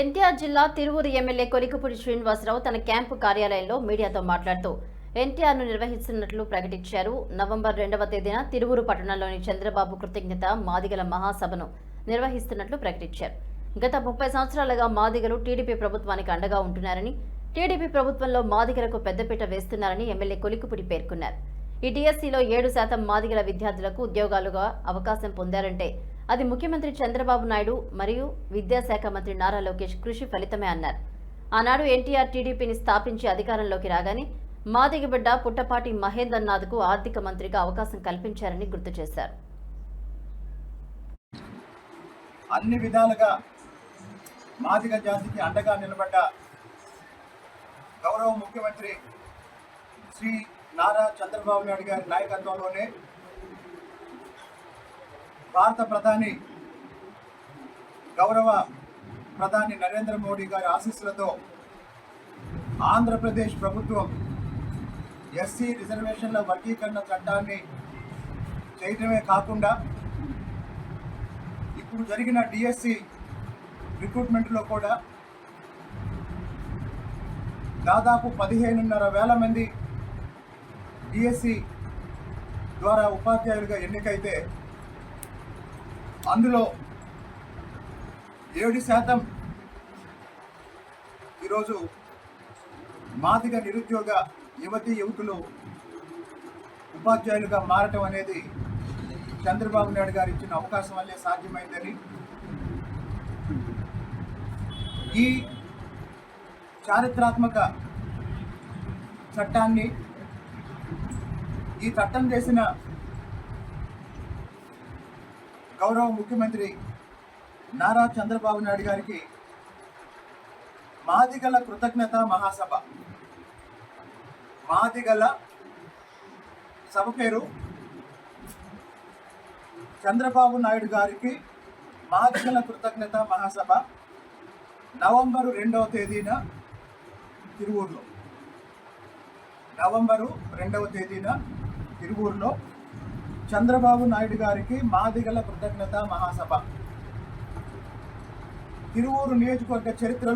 ఎన్టీఆర్ జిల్లా తిరువురు ఎమ్మెల్యే కొలికపూడి శ్రీనివాసరావు తన క్యాంపు కార్యాలయంలో మీడియాతో మాట్లాడుతూ ఎన్టీఆర్ను నిర్వహిస్తున్నట్లు ప్రకటించారు. నవంబర్ రెండవ తేదీన తిరువురు పట్టణంలోని చంద్రబాబు కృతజ్ఞత మాదిగల మహాసభను నిర్వహిస్తున్నట్లు ప్రకటించారు. గత ముప్పై సంవత్సరాలుగా మాదిగలు టీడీపీ ప్రభుత్వానికి అండగా ఉంటున్నారని టీడీపీ ప్రభుత్వంలో మాదిగలకు పెద్దపీట వేస్తున్నారని ఎమ్మెల్యే కొలికపూడి పేర్కొన్నారు. ఈ డిఎస్సిలో ఏడు శాతం మాదిగల విద్యార్థులకు ఉద్యోగాలుగా అవకాశం పొందారంటే అది ముఖ్యమంత్రి చంద్రబాబు నాయుడు మరియు విద్యాశాఖ మంత్రి నారా లోకేష్ కృషి ఫలితమే అన్నారు. ఆనాడు ఎన్టీఆర్ టీడీపీని స్థాపించి అధికారంలోకి రాగానే మాదిగ బిడ్డ పుట్టపాటి మహేందర్ నాథ్కు ఆర్థిక మంత్రిగా అవకాశం కల్పించారని గుర్తు చేశారు. అన్ని విధాలుగా మాదిగ జాతికి అండగా నిలబడ్డ గౌరవ ముఖ్యమంత్రి శ్రీ నారా చంద్రబాబు నాయుడు గారి నాయకత్వంలోనే భారత ప్రధాని గౌరవ ప్రధాని నరేంద్ర మోడీ గారి ఆశీస్సులతో ఆంధ్రప్రదేశ్ ప్రభుత్వం ఎస్సీ రిజర్వేషన్ల వర్గీకరణ చట్టాన్ని చేయడమే కాకుండా ఇప్పుడు జరిగిన డిఎస్సి రిక్రూట్మెంట్లో కూడా దాదాపు పదిహేనున్నర వేల మంది డిఎస్సి ద్వారా ఉపాధ్యాయులుగా ఎన్నికైతే అందులో ఏడు శాతం ఈరోజు మాదిగ నిరుద్యోగ యువతి యువకులు ఉపాధ్యాయులుగా మారటం అనేది చంద్రబాబు నాయుడు గారు ఇచ్చిన అవకాశం వల్లే సాధ్యమైందని ఈ చారిత్రాత్మక చట్టాన్ని ఈ చట్టం చేసిన గౌరవ ముఖ్యమంత్రి నారా చంద్రబాబు నాయుడు గారికి మాదిగల కృతజ్ఞత మహాసభ. మాదిగల సభ పేరు చంద్రబాబు నాయుడు గారికి మాదిగల కృతజ్ఞత మహాసభ నవంబరు రెండవ తేదీన తిరువూరులో. నవంబరు రెండవ తేదీన తిరువూరులో చంద్రబాబు నాయుడు గారికి మాదిగల కృతజ్ఞత మహాసభ. తిరువూరు నియోజకవర్గ చరిత్ర